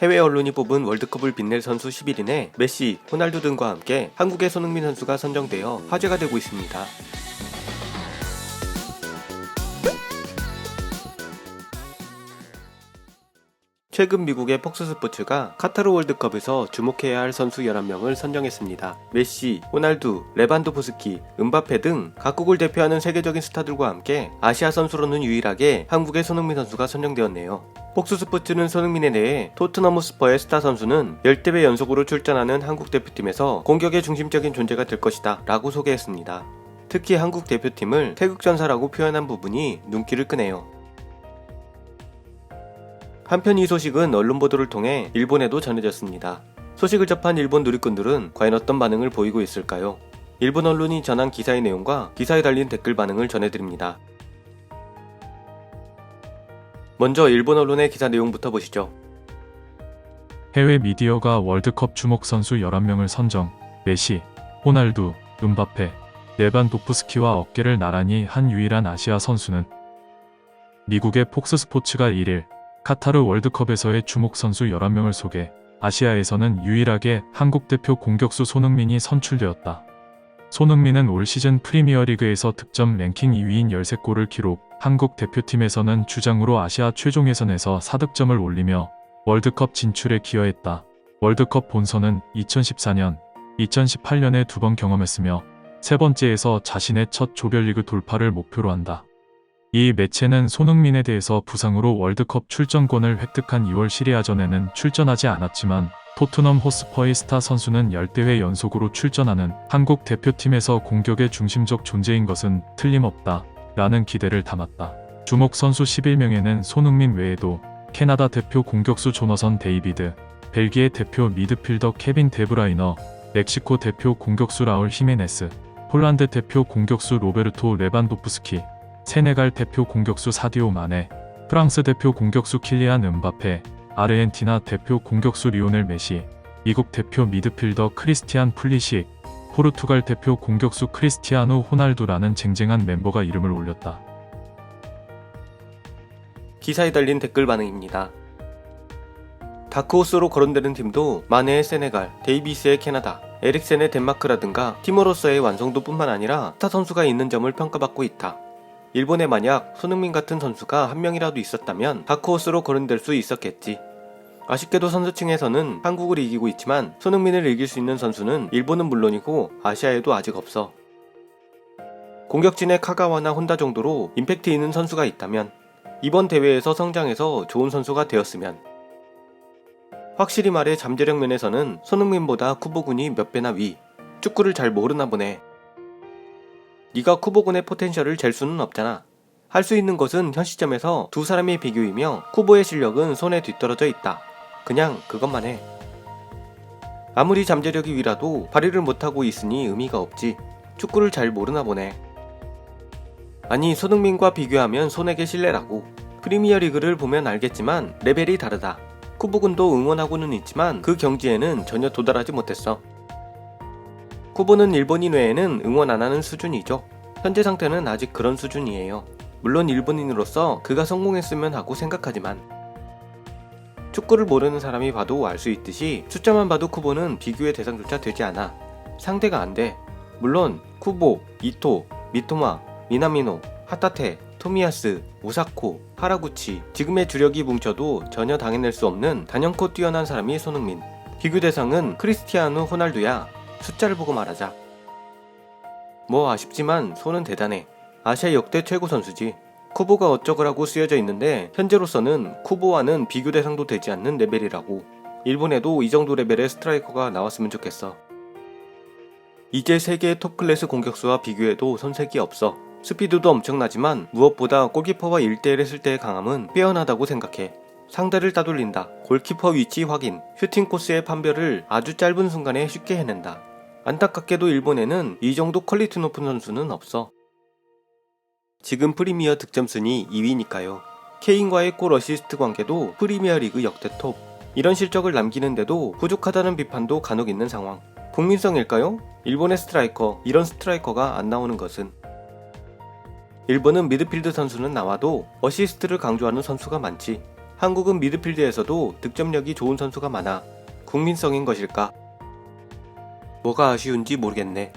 해외 언론이 뽑은 월드컵을 빛낼 선수 11인에 메시, 호날두 등과 함께 한국의 손흥민 선수가 선정되어 화제가 되고 있습니다. 최근 미국의 폭스 스포츠가 카타르 월드컵에서 주목해야 할 선수 11명을 선정했습니다. 메시, 호날두, 레반도프스키, 은바페 등 각국을 대표하는 세계적인 스타들과 함께 아시아 선수로는 유일하게 한국의 손흥민 선수가 선정되었네요. 폭스 스포츠는 손흥민에 대해 토트넘 스퍼의 스타 선수는 10대회 연속으로 출전하는 한국 대표팀에서 공격의 중심적인 존재가 될 것이다 라고 소개했습니다. 특히 한국 대표팀을 태극전사라고 표현한 부분이 눈길을 끄네요. 한편 이 소식은 언론 보도를 통해 일본에도 전해졌습니다. 소식을 접한 일본 누리꾼들은 과연 어떤 반응을 보이고 있을까요? 일본 언론이 전한 기사의 내용과 기사에 달린 댓글 반응을 전해드립니다. 먼저 일본 언론의 기사 내용부터 보시죠. 해외 미디어가 월드컵 주목 선수 11명을 선정. 메시, 호날두, 은바페, 레반도프스키와 어깨를 나란히 한 유일한 아시아 선수는 미국의 폭스 스포츠가 1일 카타르 월드컵에서의 주목 선수 11명을 소개. 아시아에서는 유일하게 한국 대표 공격수 손흥민이 선출되었다. 손흥민은 올 시즌 프리미어리그에서 득점 랭킹 2위인 13골을 기록, 한국 대표팀에서는 주장으로 아시아 최종 예선에서 4득점을 올리며 월드컵 진출에 기여했다. 월드컵 본선은 2014년, 2018년에 두 번 경험했으며 세 번째에서 자신의 첫 조별리그 돌파를 목표로 한다. 이 매체는 손흥민에 대해서 부상으로 월드컵 출전권을 획득한 2월 시리아전에는 출전하지 않았지만 토트넘 호스퍼의 스타 선수는 10대회 연속으로 출전하는 한국 대표팀에서 공격의 중심적 존재인 것은 틀림없다. 라는 기대를 담았다. 주목 선수 11명에는 손흥민 외에도 캐나다 대표 공격수 조너선 데이비드, 벨기에 대표 미드필더 케빈 데브라이너, 멕시코 대표 공격수 라울 히메네스, 폴란드 대표 공격수 로베르토 레반도프스키, 세네갈 대표 공격수 사디오 마네, 프랑스 대표 공격수 킬리안 은바페, 아르헨티나 대표 공격수 리오넬 메시, 미국 대표 미드필더 크리스티안 풀리식, 포르투갈 대표 공격수 크리스티아노 호날두라는 쟁쟁한 멤버가 이름을 올렸다. 기사에 달린 댓글 반응입니다. 다크호스로 거론되는 팀도 마네의 세네갈, 데이비스의 캐나다, 에릭센의 덴마크라든가 팀으로서의 완성도뿐만 아니라 스타 선수가 있는 점을 평가받고 있다. 일본에 만약 손흥민 같은 선수가 한 명이라도 있었다면 다크호스로 거론될 수 있었겠지. 아쉽게도 선수층에서는 한국을 이기고 있지만 손흥민을 이길 수 있는 선수는 일본은 물론이고 아시아에도 아직 없어. 공격진의 카가와나 혼다 정도로 임팩트 있는 선수가 있다면 이번 대회에서 성장해서 좋은 선수가 되었으면 확실히 말해 잠재력 면에서는 손흥민보다 쿠보군이 몇 배나 위. 축구를 잘 모르나 보네. 네가 쿠보군의 포텐셜을 잴 수는 없잖아. 할 수 있는 것은 현 시점에서 두 사람의 비교이며 쿠보의 실력은 손에 뒤떨어져 있다. 그냥 그것만 해. 아무리 잠재력이 위라도 발휘를 못하고 있으니 의미가 없지. 축구를 잘 모르나 보네. 아니 손흥민과 비교하면 손에게 신뢰라고. 프리미어리그를 보면 알겠지만 레벨이 다르다. 쿠보군도 응원하고는 있지만 그 경지에는 전혀 도달하지 못했어. 쿠보는 일본인 외에는 응원 안 하는 수준이죠. 현재 상태는 아직 그런 수준이에요. 물론 일본인으로서 그가 성공했으면 하고 생각하지만 축구를 모르는 사람이 봐도 알 수 있듯이 숫자만 봐도 쿠보는 비교의 대상조차 되지 않아. 상대가 안 돼. 물론 쿠보, 이토, 미토마, 미나미노, 하타테, 토미야스, 오사코, 하라구치 지금의 주력이 뭉쳐도 전혀 당해낼 수 없는 단연코 뛰어난 사람이 손흥민. 비교 대상은 크리스티아누 호날두야. 숫자를 보고 말하자. 뭐 아쉽지만 손은 대단해. 아시아 역대 최고 선수지. 쿠보가 어쩌고라고 쓰여져 있는데 현재로서는 쿠보와는 비교 대상도 되지 않는 레벨이라고. 일본에도 이 정도 레벨의 스트라이커가 나왔으면 좋겠어. 이제 세계의 톱 클래스 공격수와 비교해도 손색이 없어. 스피드도 엄청나지만 무엇보다 골키퍼와 1대1 했을 때의 강함은 빼어나다고 생각해. 상대를 따돌린다. 골키퍼 위치 확인, 슈팅 코스의 판별을 아주 짧은 순간에 쉽게 해낸다. 안타깝게도 일본에는 이 정도 퀄리티 높은 선수는 없어. 지금 프리미어 득점 순위 2위니까요. 케인과의 골 어시스트 관계도 프리미어 리그 역대 톱. 이런 실적을 남기는데도 부족하다는 비판도 간혹 있는 상황. 국민성일까요? 일본의 스트라이커, 이런 스트라이커가 안 나오는 것은. 일본은 미드필드 선수는 나와도 어시스트를 강조하는 선수가 많지. 한국은 미드필드에서도 득점력이 좋은 선수가 많아 국민성인 것일까? 뭐가 아쉬운지 모르겠네.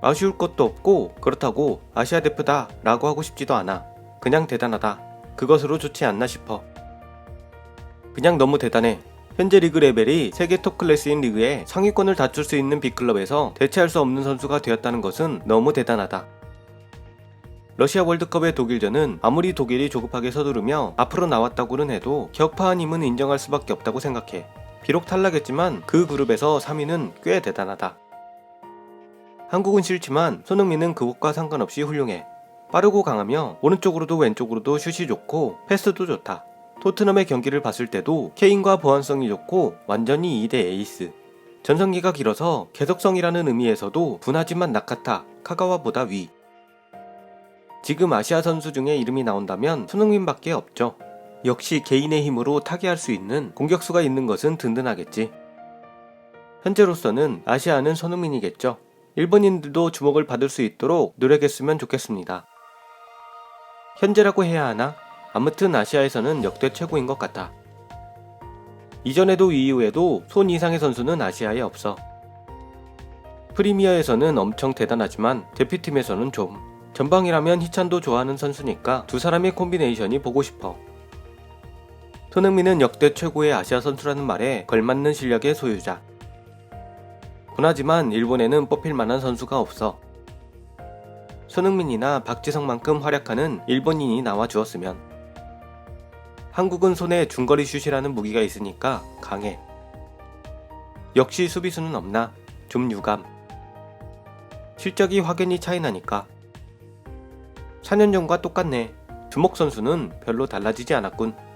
아쉬울 것도 없고 그렇다고 아시아 대표다 라고 하고 싶지도 않아. 그냥 대단하다. 그것으로 좋지 않나 싶어. 그냥 너무 대단해. 현재 리그 레벨이 세계 톱 클래스인 리그에 상위권을 다툴 수 있는 빅클럽에서 대체할 수 없는 선수가 되었다는 것은 너무 대단하다. 러시아 월드컵의 독일전은 아무리 독일이 조급하게 서두르며 앞으로 나왔다고는 해도 격파한 힘은 인정할 수밖에 없다고 생각해. 비록 탈락했지만 그 그룹에서 3위는 꽤 대단하다. 한국은 싫지만 손흥민은 그것과 상관없이 훌륭해. 빠르고 강하며 오른쪽으로도 왼쪽으로도 슛이 좋고 패스도 좋다. 토트넘의 경기를 봤을 때도 케인과 보완성이 좋고 완전히 2대 에이스. 전성기가 길어서 개속성이라는 의미에서도 분하지만 낙하타, 카가와보다 위. 지금 아시아 선수 중에 이름이 나온다면 손흥민밖에 없죠. 역시 개인의 힘으로 타개할 수 있는 공격수가 있는 것은 든든하겠지. 현재로서는 아시아는 손흥민이겠죠. 일본인들도 주목을 받을 수 있도록 노력했으면 좋겠습니다. 현재라고 해야 하나? 아무튼 아시아에서는 역대 최고인 것 같아. 이전에도 이후에도 손 이상의 선수는 아시아에 없어. 프리미어에서는 엄청 대단하지만 대표팀에서는 좀. 전방이라면 희찬도 좋아하는 선수니까 두 사람의 콤비네이션이 보고 싶어. 손흥민은 역대 최고의 아시아 선수라는 말에 걸맞는 실력의 소유자. 분하지만 일본에는 뽑힐 만한 선수가 없어. 손흥민이나 박지성만큼 활약하는 일본인이 나와 주었으면. 한국은 손에 중거리 슛이라는 무기가 있으니까 강해. 역시 수비수는 없나? 좀 유감. 실적이 확연히 차이 나니까. 4년 전과 똑같네. 주목 선수는 별로 달라지지 않았군.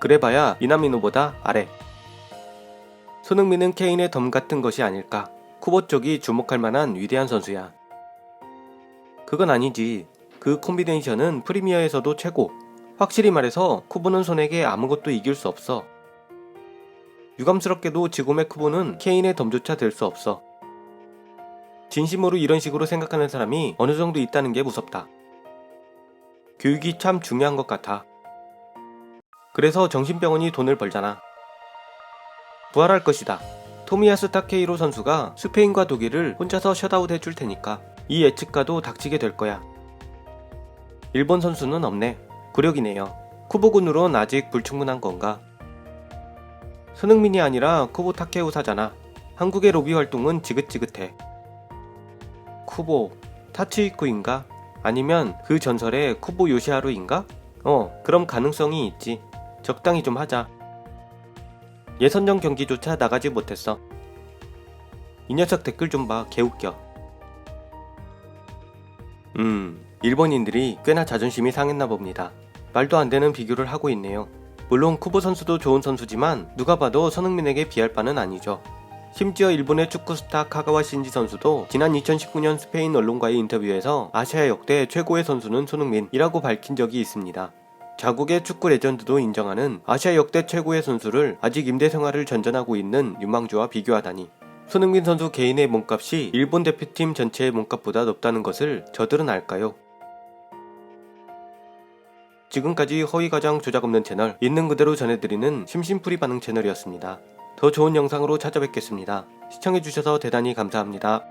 그래봐야 미나미노보다 아래. 손흥민은 케인의 덤 같은 것이 아닐까. 쿠보 쪽이 주목할 만한 위대한 선수야. 그건 아니지. 그 콤비네이션은 프리미어에서도 최고. 확실히 말해서 쿠보는 손에게 아무것도 이길 수 없어. 유감스럽게도 지금의 쿠보는 케인의 덤조차 될 수 없어. 진심으로 이런 식으로 생각하는 사람이 어느 정도 있다는 게 무섭다. 교육이 참 중요한 것 같아. 그래서 정신병원이 돈을 벌잖아. 부활할 것이다. 토미야스 타케이로 선수가 스페인과 독일을 혼자서 셧아웃 해줄 테니까 이 예측과도 닥치게 될 거야. 일본 선수는 없네. 구력이네요. 쿠보군으론 아직 불충분한 건가? 손흥민이 아니라 쿠보 타케우사잖아. 한국의 로비 활동은 지긋지긋해. 쿠보 타츠이쿠인가? 아니면 그 전설의 쿠보 요시하루인가? 어, 그럼 가능성이 있지. 적당히 좀 하자. 예선전 경기조차 나가지 못했어. 이 녀석 댓글 좀 봐, 개웃겨. 음, 일본인들이 꽤나 자존심이 상했나 봅니다. 말도 안 되는 비교를 하고 있네요. 물론 쿠보 선수도 좋은 선수지만 누가 봐도 손흥민에게 비할 바는 아니죠. 심지어 일본의 축구 스타 카가와 신지 선수도 지난 2019년 스페인 언론과의 인터뷰에서 아시아 역대 최고의 선수는 손흥민이라고 밝힌 적이 있습니다. 자국의 축구 레전드도 인정하는 아시아 역대 최고의 선수를 아직 임대 생활을 전전하고 있는 유망주와 비교하다니. 손흥민 선수 개인의 몸값이 일본 대표팀 전체의 몸값보다 높다는 것을 저들은 알까요? 지금까지 허위가장 조작 없는 채널 있는 그대로 전해드리는 심심풀이 반응 채널이었습니다. 더 좋은 영상으로 찾아뵙겠습니다. 시청해주셔서 대단히 감사합니다.